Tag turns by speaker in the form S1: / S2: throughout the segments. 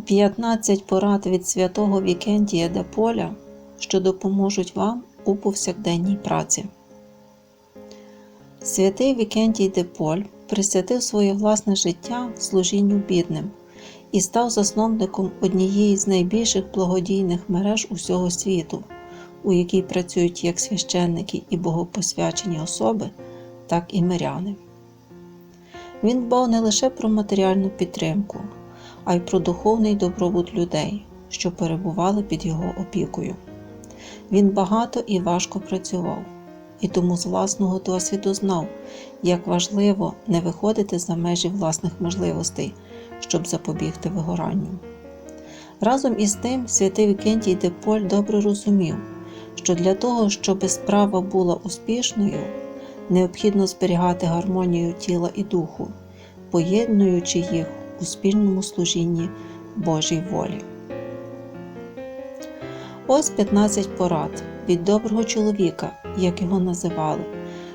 S1: 15 порад від святого Вікентія де Поля, що допоможуть вам у повсякденній праці. Святий Вікентій де Поль присвятив своє власне життя служінню бідним і став засновником однієї з найбільших благодійних мереж усього світу, у якій працюють як священники і богопосвячені особи, так і миряни. Він дбав не лише про матеріальну підтримку, а й про духовний добробут людей, що перебували під його опікою. Він багато і важко працював, і тому з власного досвіду знав, як важливо не виходити за межі власних можливостей, щоб запобігти вигоранню. Разом із тим, святий Вікентій де Поль добре розумів, що для того, щоб справа була успішною, необхідно зберігати гармонію тіла і духу, поєднуючи їх у спільному служінні Божій волі. Ось 15 порад від доброго чоловіка, як його називали,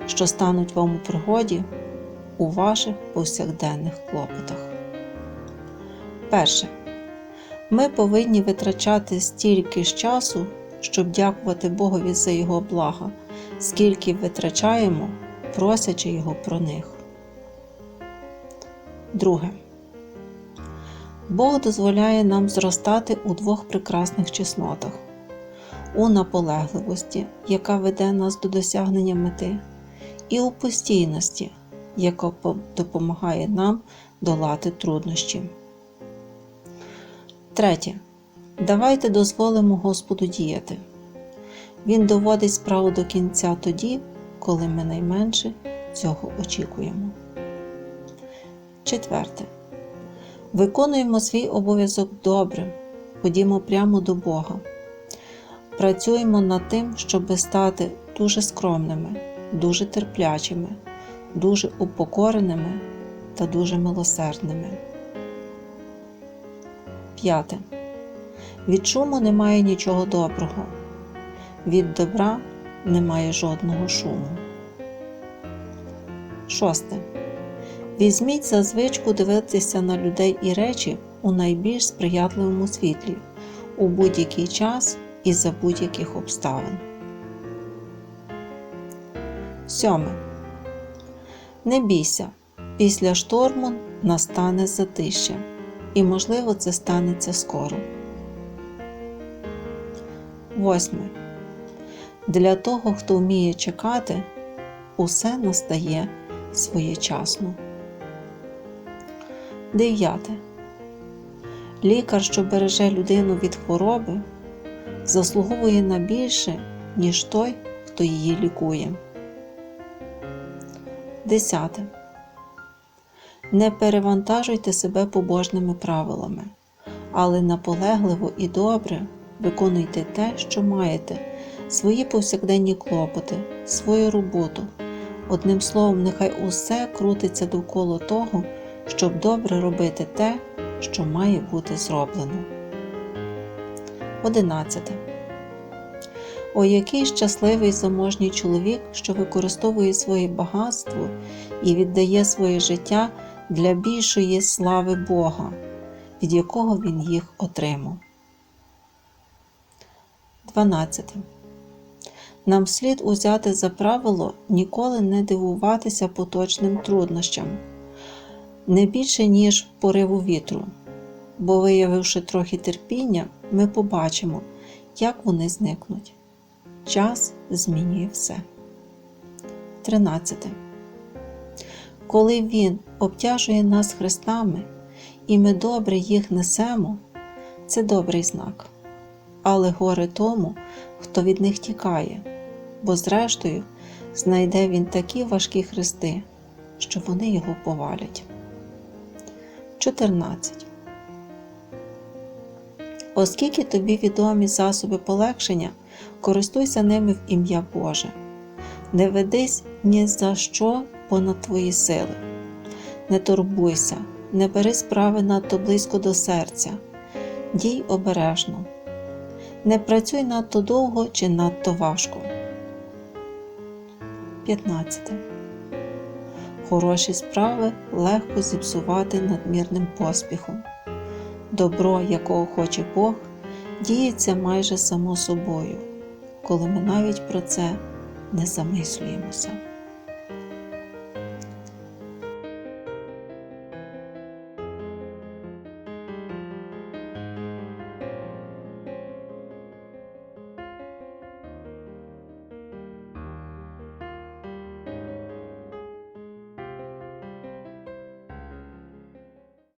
S1: що стануть вам у пригоді у ваших повсякденних клопотах. Перше. Ми повинні витрачати стільки ж часу, щоб дякувати Богові за Його блага, скільки витрачаємо, просячи Його про них. Друге. Бог дозволяє нам зростати у двох прекрасних чеснотах у наполегливості, яка веде нас до досягнення мети, і у постійності, яка допомагає нам долати труднощі. Третє. Давайте дозволимо Господу діяти. Він доводить справу до кінця тоді, коли ми найменше цього очікуємо. Четверте. Виконуємо свій обов'язок добре, ходімо прямо до Бога. Працюємо над тим, щоб стати дуже скромними, дуже терплячими, дуже упокореними та дуже милосердними. П'яте. Від шуму немає нічого доброго. Від добра немає жодного шуму. Шосте. Візьміть за звичку дивитися на людей і речі у найбільш сприятливому світлі у будь-який час і за будь-яких обставин. Сьоме. Не бійся. Після шторму настане затища, і, можливо, це станеться скоро. Восьме. Для того, хто вміє чекати, усе настає своєчасно. Дев'яте. Лікар, що береже людину від хвороби, заслуговує на більше, ніж той, хто її лікує. Десяте. Не перевантажуйте себе побожними правилами, але наполегливо і добре виконуйте те, що маєте, свої повсякденні клопоти, свою роботу. Одним словом, нехай усе крутиться довкола того, щоб добре робити те, що має бути зроблено. 11. О, який щасливий заможній чоловік, що використовує своє багатство і віддає своє життя для більшої слави Бога, від якого він їх отримав. 12. Нам слід узяти за правило ніколи не дивуватися поточним труднощам, не більше, ніж пориву вітру, бо, виявивши трохи терпіння, ми побачимо, як вони зникнуть. Час змінює все. 13. Коли Він обтяжує нас хрестами, і ми добре їх несемо, це добрий знак. Але горе тому, хто від них тікає, бо, зрештою, знайде він такі важкі хрести, що вони його повалять. 14. Оскільки тобі відомі засоби полегшення, користуйся ними в ім'я Боже. Не ведись ні за що понад твої сили. Не турбуйся, не бери справи надто близько до серця, дій обережно, не працюй надто довго чи надто важко. 15. Хороші справи легко зіпсувати надмірним поспіхом. Добро, якого хоче Бог, діється майже само собою, коли ми навіть про це не замислюємося.